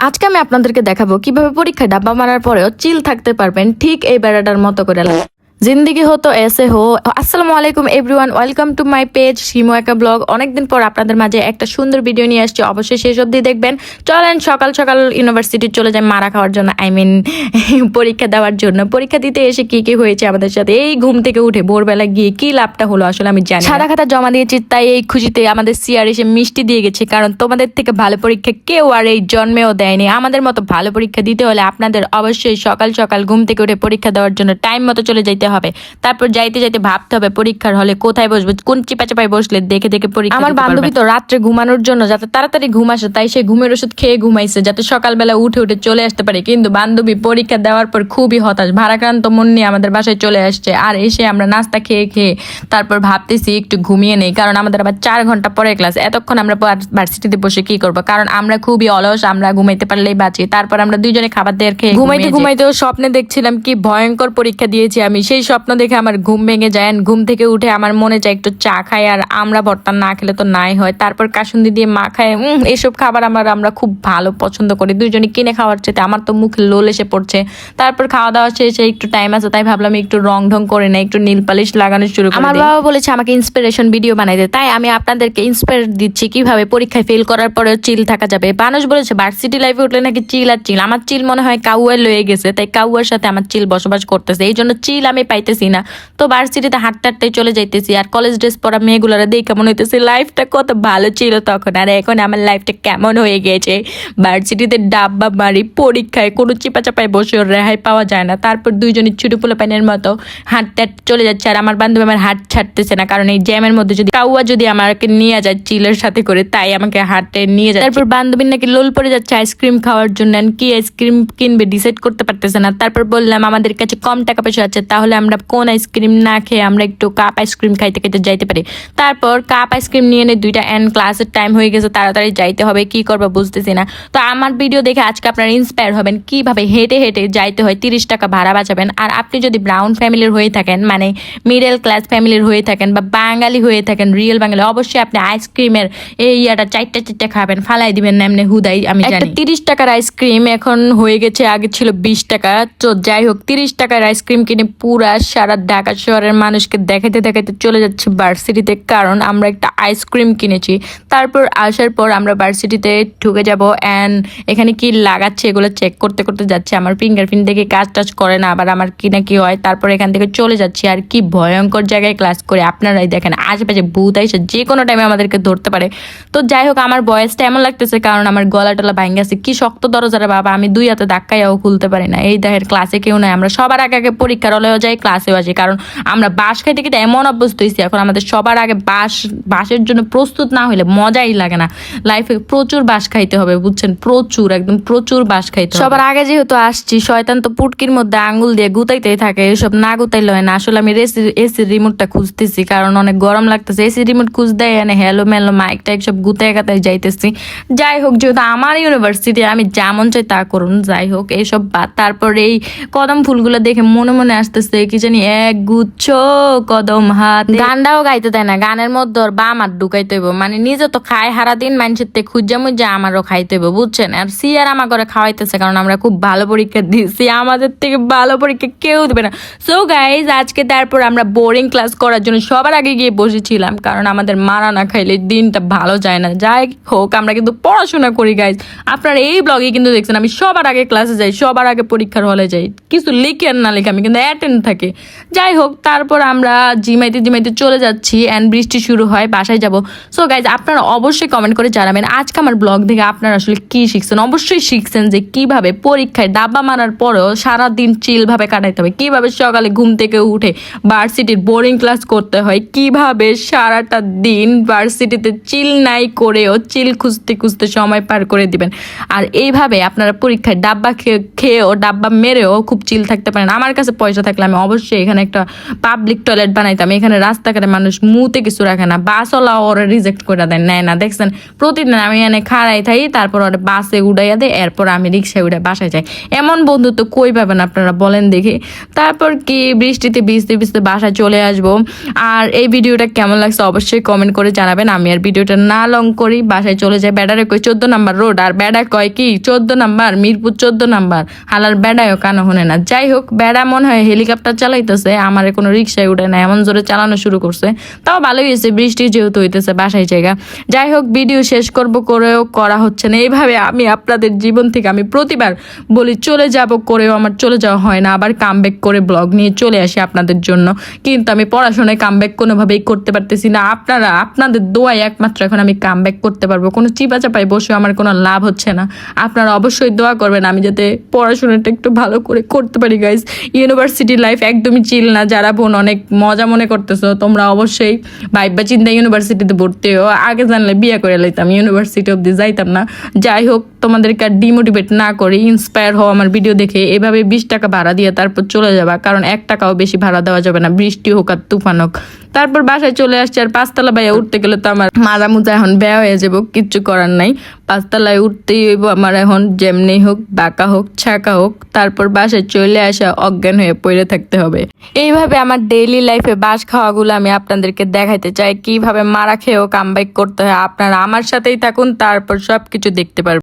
আজকে আমি আপনাদেরকে দেখাবো কীভাবে পরীক্ষায় ডাব্বা মারার পরেও চিল থাকতে পারবেন ঠিক এই বেড়াটার মতো করে। জিন্দিগি হতো এসে হো। আসসালামু আলাইকুম everyone welcome to my page Shimo একা ব্লগ অনেকদিন পর আপনাদের মাঝে একটা সুন্দর ভিডিও নিয়ে আসছি। অবশ্যই শেষ অবধি দেখবেন। চলেন, সকাল সকাল ইউনিভার্সিটি চলে যাই মারা খাওয়ার জন্য আই মিন পরীক্ষা দেওয়ার জন্য। পরীক্ষা দিতে এসে কি কি হয়েছে আমাদের সাথে? এই ঘুম থেকে উঠে ভোরবেলা গিয়ে কি লাভটা হলো আসলে আমি জানি সাদা খাতা জমা দিয়েছি, তাই এই খুশিতে আমাদের সিআর এসে মিষ্টি দিয়ে গেছে। কারণ তোমাদের থেকে ভালো পরীক্ষা কেউ আর এই জন্মেও দেয়নি। আমাদের মতো ভালো পরীক্ষা দিতে হলে আপনাদের অবশ্যই সকাল সকাল ঘুম থেকে উঠে পরীক্ষা দেওয়ার জন্য টাইম মতো চলে যাইতে হবে। তারপর যাইতে যাইতে ভাবতে হবে পরীক্ষার হলে কোথায় বসবো কোন চিপা চাপায় বসলে দেখে দেখে পরীক্ষা আমার বান্ধবী তো রাত্রে ঘুমানোর জন্য যাতে তাড়াতাড়ি ঘুম আসে তাই সে ঘুমের ওষুধ খেয়ে ঘুমাইছে যাতে সকালবেলা উঠে উঠে চলে আসতে পারে। কিন্তু বান্ধবী পরীক্ষা দেওয়ার পর খুবই হতাশ ভারাক্রান্ত মন নিয়ে আমাদের বাসায় চলে আসছে। আর এসে আমরা নাস্তা খেয়ে খেয়ে তারপর ভাবতেছি একটু ঘুমিয়ে নেই কারণ আমাদের আবার চার ঘণ্টা পরে ক্লাস। এতক্ষণ আমরা ভার্সিটিতে বসে কি করব? কারণ আমরা খুবই অলস আমরা ঘুমাইতে পারলেই বাঁচি। তারপর আমরা দুইজনে খাবার দিয়ে খেয়ে ঘুমাইতে ঘুমাইতেও স্বপ্নে দেখছিলাম কি ভয়ঙ্কর পরীক্ষা দিয়েছি আমি। সেই স্বপ্ন দেখে আমার ঘুম ভেঙে যায় ঘুম থেকে উঠে আমার মনে চায় একটু চা খাই আর আমরা ভর্তা না খেলে তো নাই হয়। তারপর কাসুন্দি দিয়ে মা খায় উম, এসব খাবার আমার আমরা খুব ভালো পছন্দ করি। দুইজনে কিনে খাওয়ার চেয়ে আমার তো মুখ লোল এসে পড়ছে। তারপর খাওয়া দাওয়া শেষে একটু টাইম আছে তাই ভাবলাম একটু রং ঢং করে না একটু নীল পালিশ লাগানো শুরু করে আমার বাবা বলেছে আমাকে ইন্সপিরেশন ভিডিও বানাইতে তাই আমি আপনাদেরকে ইন্সপায়ার দিচ্ছি কীভাবে পরীক্ষায় ফেল করার পরেও চিল থাকা যাবে। মানুষ বলেছে ভার্সিটি লাইফে উঠলে নাকি চিল আর চিল আমার চিল মনে হয় কাউয়ার লয়ে গেছে তাই কাউয়ার সাথে আমার চিল বসবাস করতেছে। এই জন্য চিল আমি পাইতেছি না। তো ভার্সিটিতে হাঁটতে হাঁটতে চলে যাইতেছি আর কলেজ ড্রেস পরা মেয়েগুলোরা দেখে কেমন হইতেছে। লাইফটা কত ভালো ছিল তখন। আর এখন আমার লাইফটা কেমন হয়ে গেছে। ভার্সিটিতে ডাব্বা মারি, পরীক্ষায় কোনো চিপা চাপায় বসে রেহাই পাওয়া যায় না। তারপর দুইজনের ছোটো পোলা প্যানের মতো হাঁটতে হাঁটতে চলে যাচ্ছে। আর আমার বান্ধবী আমার হাট ছাড়তেছে না। কারণ এই জ্যামের মধ্যে যদি কাউয়া যদি আমাকে নিয়ে যায় চিলের সাথে করে, তাই আমাকে হাঁটতে নিয়ে যায় তারপর বান্ধবীর নাকি লোল পড়ে যাচ্ছে আইসক্রিম খাওয়ার জন্য। কি আইসক্রিম কিনবে ডিসাইড করতে পারতেছে না। তারপর বললাম, আমাদের কাছে কম টাকা পয়সা আছে, তাহলে আমরা কোন আইসক্রিম না খেয়ে আমরা একটু কাপ আইসক্রিম খাইতে খাইতে যাইতে পারি। তারপর কাপ আইসক্রিম নিয়ে এনে দুইটা এন্ড ক্লাসের টাইম হয়ে গেছে তাড়াতাড়ি যাইতে হবে কি করব বুঝতেছি না। তো আমার ভিডিও দেখে আজকে আপনারা ইন্সপায়ার হবেন কীভাবে হেঁটে হেঁটে যাইতে হয় তিরিশ টাকা ভাড়া বাঁচাবেন। আর আপনি যদি ব্রাউন ফ্যামিলির হয়ে থাকেন মানে মিডল ক্লাস ফ্যামিলির হয়ে থাকেন বা বাঙালি হয়ে থাকেন রিয়েল বাঙালি অবশ্যই আপনি আইসক্রিমের এই ইয়াটা চারটা চারটা খাবেন ফালাই দিবেন না এমনি হুদাই আমি জানি। তিরিশ টাকার আইসক্রিম এখন হয়ে গেছে আগে ছিল বিশ টাকা। তো যাই হোক তিরিশ টাকার আইসক্রিম কিনে পুরা সারা ঢাকা শহরের মানুষকে দেখাতে দেখাতে চলে যাচ্ছে ভার্সিটিতে কারণ আমরা একটা আইসক্রিম কিনেছি। তারপর আসার পর আমরা ভার্সিটিতে ঢুকে যাব অ্যান্ড এখানে কি লাগাচ্ছে এগুলো চেক করতে করতে যাচ্ছে। আমার ফিঙ্গারপ্রিন্ট দেখে কাজ টাজ করে না, আবার আমার কি না কি হয়। তারপর এখান থেকে চলে যাচ্ছি। আর কি ভয়ঙ্কর জায়গায় ক্লাস করে আপনারাই দেখেন, আশেপাশে ভূত আইসে যে কোনো টাইমে আমাদেরকে ধরতে পারে। তো যাই হোক, আমার বয়সটা এমন লাগতেছে কারণ আমার গলা টলা ভাঙ্গে গেছে কি শক্ত দরজারে বাবা, আমি দুই হাতে ধাক্কাইয়াও খুলতে পারি না। এই দেখের ক্লাসে কেউ নাই, আমরা সবার আগে আগে পরীক্ষার হলেও যাই ক্লাসেও আসি। কারণ আমরা বাস খাইতে খেতে এমন অভ্যস্ত হয়েছি এখন আমাদের সবার আগে বাস বাসের জন্য প্রস্তুত না হলে মজাই লাগে না। লাইফে প্রচুর বাস খাইতে হবে, বুঝছেন? প্রচুর, একদম প্রচুর বাস খাইতে সবার আগে যেহেতু আসছি, শয়তান তো পুটকির মধ্যে আঙ্গুল দিয়ে গুতাইতেই থাকে, এসব না গুতাইলে হয় না। আসলে আমি এসির রিমোটটা খুঁজতেছি, কারণ অনেক গরম লাগতেছে। এসি রিমোট খুঁজতে এনে হেলো মেলো মাইক টাইক সব গুতাই গাতাই যাইতেছি। যাই হোক, যেহেতু আমার ইউনিভার্সিটি আমি যেমন চাই তা করুন, যাই হোক, এইসব বাদ। তারপর এই কদম ফুলগুলো দেখে মনে মনে আসতেছে জানি এক গুচ্ছ কদম হাত। গানটাও গাইতে দেয় না, গানের মধ্যে ওর ঢুকাইতে হইব। মানে নিজে তো হারা দিন মানুষের মুজা আমারও খাইতে হইব, বুঝছেন? আর আমার ঘরে খাওয়াইতেছে, কারণ আমরা খুব ভালো পরীক্ষা দিচ্ছি আমাদের থেকে ভালো পরীক্ষা কেউ দেবে না। সো গাইজ আজকে তারপর আমরা বোরিং ক্লাস করার জন্য সবার আগে গিয়ে বসেছিলাম, কারণ আমাদের মারা না খাইলে দিনটা ভালো যায় না। যাই হোক, আমরা কিন্তু পড়াশোনা করি গাইজ আপনারা এই ব্লগে কিন্তু দেখছেন, আমি সবার আগে ক্লাসে যাই, সবার আগে পরীক্ষার হলে যাই। কিছু লিখে আর না লিখে, আমি কিন্তু অ্যাটেন্ড থাকি। যাই হোক, তারপর আমরা জিমাইতে জিমাইতে চলে যাচ্ছি অ্যান্ড বৃষ্টি শুরু হয়, বাসায় যাব। সো গাইজ আপনারা অবশ্যই কমেন্ট করে জানাবেন, আজকে আমার ব্লগ দেখে আপনারা আসলে কি শিখছেন? অবশ্যই শিখছেন যে কীভাবে পরীক্ষায় ডাব্বা মারার পরেও সারাদিন চিলভাবে কাটাইতে হবে। কীভাবে সকালে ঘুম থেকে উঠে ভার্সিটির বোরিং ক্লাস করতে হয়, কীভাবে সারাটা দিন ভার্সিটিতে চিল নাই করেও চিল খুঁজতে খুঁজতে সময় পার করে দিবেন। আর এইভাবে আপনারা পরীক্ষায় ডাব্বা খেয়ে খেয়েও ডাব্বা মেরেও খুব চিল থাকতে পারেন। আমার কাছে পয়সা থাকলে আমি অবশ্যই এখানে একটা পাবলিক টয়লেট বানাইতাম। এখানে রাস্তাঘাটে মানুষ মুতে কিছু রাখে না। বাসওয়ালা ওরা রিজেক্ট করে দেয়, নেয় না। দেখছেন, প্রতিদিন আমি এখানে খাড়াই থাকি তারপর ওরা বাসে উড়াইয়া দেয়, এরপর আমি রিক্সায় উঠে বাসায় যাই। এমন বন্ধু তো কই পাবেন আপনারা বলেন দেখি। তারপর কি, বৃষ্টিতে ভিজতে ভিজতে বাসায় চলে আসব। আর এই ভিডিওটা কেমন লাগছে অবশ্যই কমেন্ট করে জানাবেন। আমি আর ভিডিওটা না লং করি, বাসায় চলে যাই। ব্যাডারে কই, চোদ্দ নাম্বার রোড আর বেড়া কয় কি, চোদ্দ নাম্বার, মিরপুর চোদ্দ নাম্বার। হালার বেড়ায়ও কানো শুনে না। যাই হোক, বেড়া মনে হয় হেলিকপ্টার চালাইতেছে, আমার কোনো রিক্সায় উঠে না এমন জোরে চালানো শুরু করছে। তাও ভালোই হয়েছে, বৃষ্টি যেহেতু হইতেছে বাসায় জায়গা যাই হোক, ভিডিও শেষ করব, করেও করা হচ্ছে না। এইভাবে আমি আপনাদের জীবন থেকে আমি প্রতিবার বলি, চলে যাব করেও আমার চলে যাওয়া হয় না। আবার কামব্যাক করে ব্লগ নিয়ে চলে আসি আপনাদের জন্য। কিন্তু আমি পড়াশোনায় কামব্যাক কোনোভাবেই করতে পারতেছি না। আপনারা, আপনাদের দোয়াই একমাত্র এখন আমি কামব্যাক করতে পারব। কোনো চিপা চাপায় বসে আমার কোনো লাভ হচ্ছে না। আপনারা অবশ্যই দোয়া করবেন, আমি যাতে পড়াশোনাটা একটু ভালো করে করতে পারি গাইজ ইউনিভার্সিটি লাইফ একদমই চিল না। যারা বোন, অনেক মজা মনে করতেছো, তোমরা অবশ্যই ভাইবা চিন্তা ইউনিভার্সিটিতে ভর্তি হো আগে জানলে বিয়ে করে লাইতাম ইউনিভার্সিটি অব্দি যাইতাম না। যাই হোক তোমাদেরকে আর ডিমোটিভেট না করি ইন্সপায়ার হও আমার ভিডিও দেখে। এভাবে বিশ টাকা ভাড়া দিয়ে তারপর চলে যাবা, কারণ এক টাকাও বেশি ভাড়া দেওয়া যাবে না। বৃষ্টি হোক আর তুফান হোক। তারপর বাসায় চলে আসছে, আর পাঁচতলা বাইয়া উঠতে গেলে তো আমার মাজা মুজা এখন বেয়া হয়ে যাব, কিচ্ছু করার নাই। পাঁচতলায় উঠতেই হইব আমার এখন, যেমনি হোক, বাঁকা হোক, ছাকা হোক। তারপর বাসায় চলে আসা অজ্ঞান হয়ে পড়ে থাকতে হবে। এইভাবে আমার ডেইলি লাইফে বাস খাওয়াগুলো আমি আপনাদেরকে দেখাইতে চাই। কীভাবে মারা খেয়েও কামব্যাক করতে হয় আপনারা আমার সাথেই থাকুন, তারপর সব কিছু দেখতে পারবেন